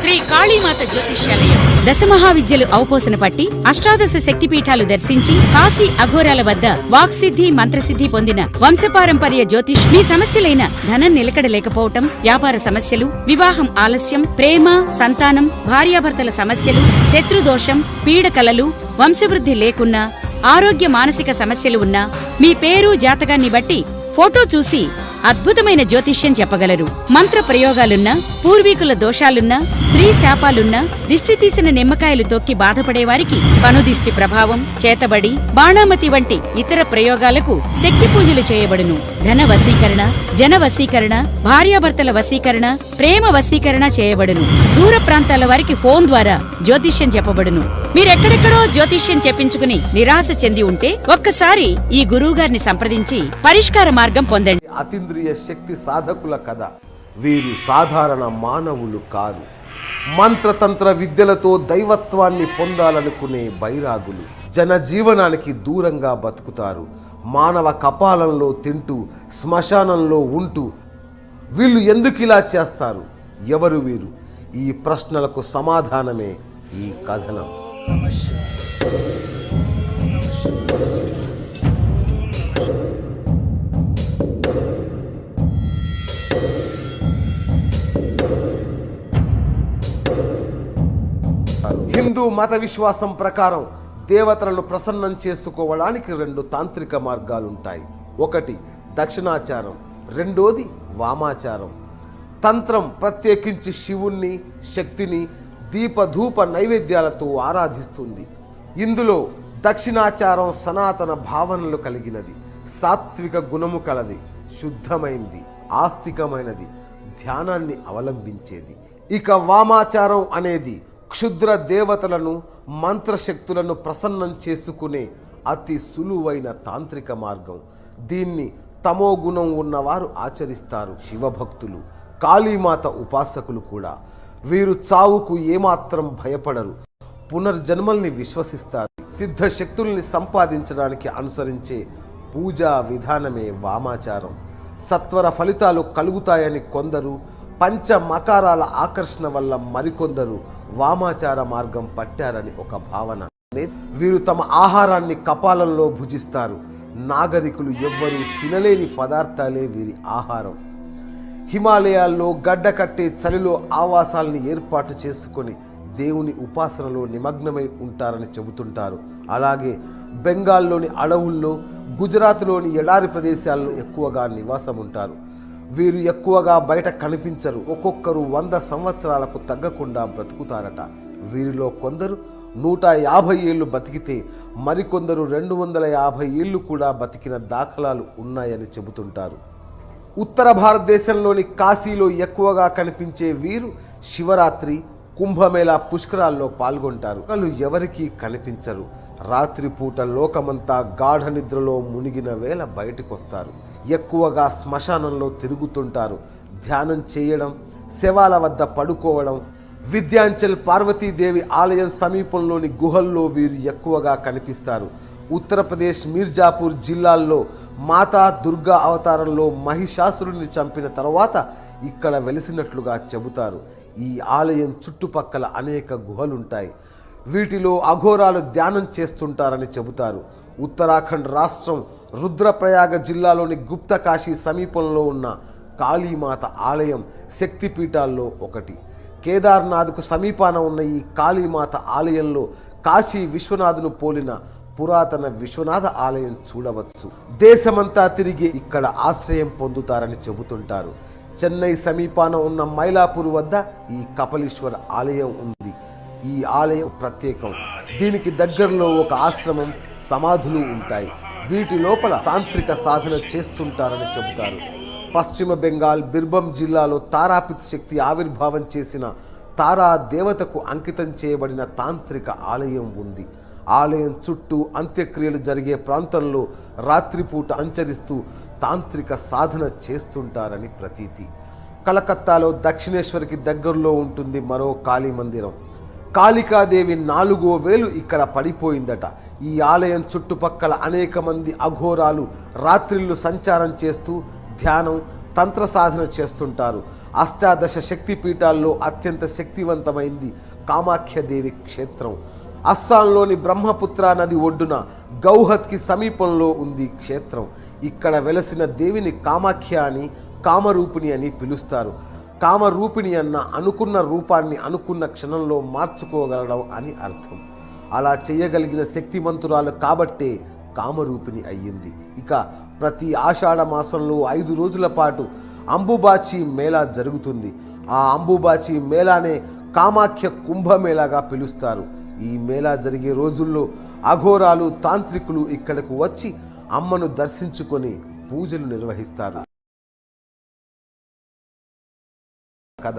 శ్రీ కాళీమాత జ్యోతిష్యాలయం. దశమహావిద్యలు అవపోసన పట్టి అష్టాదశ శక్తిపీఠాలు దర్శించి కాశీ అఘోరాల వద్ద వాక్సిద్ధి మంత్రసిద్ధి పొందిన వంశపారంపర్య జ్యోతిష్ మీ సమస్యలైన ధనం నిలకడ లేకపోవటం వ్యాపార సమస్యలు వివాహం ఆలస్యం ప్రేమ సంతానం భార్యాభర్తల సమస్యలు శత్రుదోషం పీడకలలు వంశవృద్ధి లేకున్నా ఆరోగ్య మానసిక సమస్యలు ఉన్నా మీ పేరు జాతకాన్ని బట్టి ఫోటో చూసి అద్భుతమైన జ్యోతిష్యం చెప్పగలరు. మంత్ర ప్రయోగాలున్నా పూర్వీకుల దోషాలున్నా స్త్రీ శాపాలున్నా దిష్టి తీసిన నిమ్మకాయలు తొక్కి బాధపడేవారికి పనుదిష్టి ప్రభావం చేతబడి బాణామతి వంటి ఇతర ప్రయోగాలకు శక్తి పూజలు చేయబడును. ధన వశీకరణ జన వశీకరణ భార్యాభర్తల వశీకరణ ప్రేమ వశీకరణ చేయబడును. దూర ప్రాంతాల వారికి ఫోన్ ద్వారా జ్యోతిష్యం చెప్పబడును. మీరెక్కడెక్కడో జ్యోతిష్యం చెప్పించుకుని నిరాశ చెంది ఉంటే ఒక్కసారి ఈ గురువుగారిని సంప్రదించి పరిష్కార మార్గం పొందండి. అతీంద్రియ శక్తి సాధకుల కథ. వీరు సాధారణ మానవులు కారు. మంత్రతంత్ర విద్యలతో దైవత్వాన్ని పొందాలనుకునే బైరాగులు. జనజీవనానికి దూరంగా బతుకుతారు. మానవ కపాలంలో తింటూ శ్మశానంలో ఉంటూ వీళ్ళు ఎందుకు ఇలా చేస్తారు? ఎవరు వీరు? ఈ ప్రశ్నలకు సమాధానమే ఈ కథనం. హిందూ మత విశ్వాసం ప్రకారం దేవతలను ప్రసన్నం చేసుకోవడానికి రెండు తాంత్రిక మార్గాలుంటాయి. ఒకటి దక్షిణాచారం. రెండోది వామాచారం. తంత్రం ప్రత్యేకించి శివుణ్ణి శక్తిని దీపధూప నైవేద్యాలతో ఆరాధిస్తుంది. ఇందులో దక్షిణాచారం సనాతన భావనలు కలిగినది. సాత్విక గుణము కలది. శుద్ధమైంది ఆస్తికమైనది ధ్యానాన్ని అవలంబించేది. ఇక వామాచారం అనేది క్షుద్ర దేవతలను మంత్రశక్తులను ప్రసన్నం చేసుకునే అతి సులువైన తాంత్రిక మార్గం. దీన్ని తమో గుణం ఉన్నవారు ఆచరిస్తారు శివభక్తులు కాళీమాత ఉపాసకులు కూడా. వీరు చావుకు ఏమాత్రం భయపడరు పునర్జన్మల్ని విశ్వసిస్తారు. సిద్ధ శక్తుల్ని సంపాదించడానికి అనుసరించే పూజా విధానమే వామాచారం. సత్వర ఫలితాలు కలుగుతాయని కొందరు పంచ మకారాల ఆకర్షణ వల్ల మరికొందరు వామాచార మార్గం పట్టారని ఒక భావన. వీరు తమ ఆహారాన్ని కపాలంలో భుజిస్తారు. నాగరికులు ఎవ్వరూ తినలేని పదార్థాలే వీరి ఆహారం. హిమాలయాల్లో గడ్డ కట్టే చలిలో ఆవాసాల్ని ఏర్పాటు చేసుకొని దేవుని ఉపాసనలో నిమగ్నమై ఉంటారని చెబుతుంటారు. అలాగే బెంగాల్లోని అడవుల్లో గుజరాత్లోని ఎడారి ప్రదేశాల్లో ఎక్కువగా నివాసం ఉంటారు వీరు ఎక్కువగా బయట కనిపించరు. ఒక్కొక్కరు వంద సంవత్సరాలకు తగ్గకుండా బ్రతుకుతారట. వీరిలో కొందరు నూట యాభై ఏళ్ళు బతికితే మరికొందరు రెండు వందల యాభై ఏళ్ళు కూడా బతికిన దాఖలాలు ఉన్నాయని చెబుతుంటారు. ఉత్తర భారతదేశంలోని కాశీలో ఎక్కువగా కనిపించే వీరు శివరాత్రి కుంభమేళా పుష్కరాల్లో పాల్గొంటారు. వాళ్ళు ఎవరికీ కనిపించరు. రాత్రిపూట లోకమంతా గాఢ నిద్రలో మునిగిన వేళ బయటకొస్తారు. ఎక్కువగా శ్మశానంలో తిరుగుతుంటారు. ధ్యానం చేయడం శవాల వద్ద పడుకోవడం విద్యాంచల్ పార్వతీదేవి ఆలయం సమీపంలోని గుహల్లో వీరు ఎక్కువగా కనిపిస్తారు. ఉత్తరప్రదేశ్ మీర్జాపూర్ జిల్లాల్లో మాతా దుర్గా అవతారంలో మహిషాసురుని చంపిన తర్వాత ఇక్కడ వెలిసినట్లుగా చెబుతారు. ఈ ఆలయం చుట్టుపక్కల అనేక గుహలుంటాయి. వీటిలో అఘోరాలు ధ్యానం చేస్తుంటారని చెబుతారు. ఉత్తరాఖండ్ రాష్ట్రం రుద్రప్రయాగ జిల్లాలోని గుప్తకాశీ సమీపంలో ఉన్న కాళీమాత ఆలయం శక్తిపీఠాల్లో ఒకటి. కేదార్నాథ్కు సమీపాన ఉన్న ఈ కాళీమాత ఆలయంలో కాశీ విశ్వనాథును పోలిన పురాతన విశ్వనాథ ఆలయం చూడవచ్చు. దేశమంతా తిరిగి ఇక్కడ ఆశ్రయం పొందుతారని చెబుతుంటారు. చెన్నై సమీపాన ఉన్న మైలాపూర్ వద్ద ఈ కపలీశ్వర ఆలయం ఉంది. ఈ ఆలయం ప్రత్యేకం. దీనికి దగ్గరలో ఒక ఆశ్రమం సమాధులు ఉంటాయి. వీటి లోపల తాంత్రిక సాధన చేస్తుంటారని చెబుతారు. పశ్చిమ బెంగాల్ బిర్బం జిల్లాలో తారాపిత్ శక్తి ఆవిర్భావం చేసిన తారా దేవతకు అంకితం చేయబడిన తాంత్రిక ఆలయం ఉంది. ఆలయం చుట్టూ అంత్యక్రియలు జరిగే ప్రాంతంలో రాత్రిపూట అంచరిస్తూ తాంత్రిక సాధన చేస్తుంటారని ప్రతీతి. కలకత్తాలో దక్షిణేశ్వరికి దగ్గరలో ఉంటుంది మరో కాళీ మందిరం. కాళికాదేవి నాలుగో వేలు ఇక్కడ పడిపోయిందట. ఈ ఆలయం చుట్టుపక్కల అనేక మంది అఘోరాలు రాత్రిళ్ళు సంచారం చేస్తూ ధ్యానం తంత్ర సాధన చేస్తుంటారు. అష్టాదశ శక్తి పీఠాల్లో అత్యంత శక్తివంతమైంది కామాఖ్యదేవి క్షేత్రం. అస్సాంలోని బ్రహ్మపుత్ర నది ఒడ్డున గౌహత్కి సమీపంలో ఉంది క్షేత్రం. ఇక్కడ వెలసిన దేవిని కామాఖ్య అని కామరూపిణి అని పిలుస్తారు. కామరూపిణి అన్న అనుకున్న రూపాన్ని అనుకున్న క్షణంలో మార్చుకోగలడం అని అర్థం. అలా చేయగలిగిన శక్తిమంతురాలు కాబట్టే కామరూపిణి అయ్యింది. ఇక ప్రతి ఆషాఢ మాసంలో ఐదు రోజుల పాటు అంబుబాచి మేళా జరుగుతుంది. ఆ అంబుబాచి మేళానే కామాఖ్య కుంభమేళాగా పిలుస్తారు. ఈ మేళా జరిగే రోజుల్లో అఘోరాలు తాంత్రికులు ఇక్కడకు వచ్చి అమ్మను దర్శించుకొని పూజలు నిర్వహిస్తారు. కథ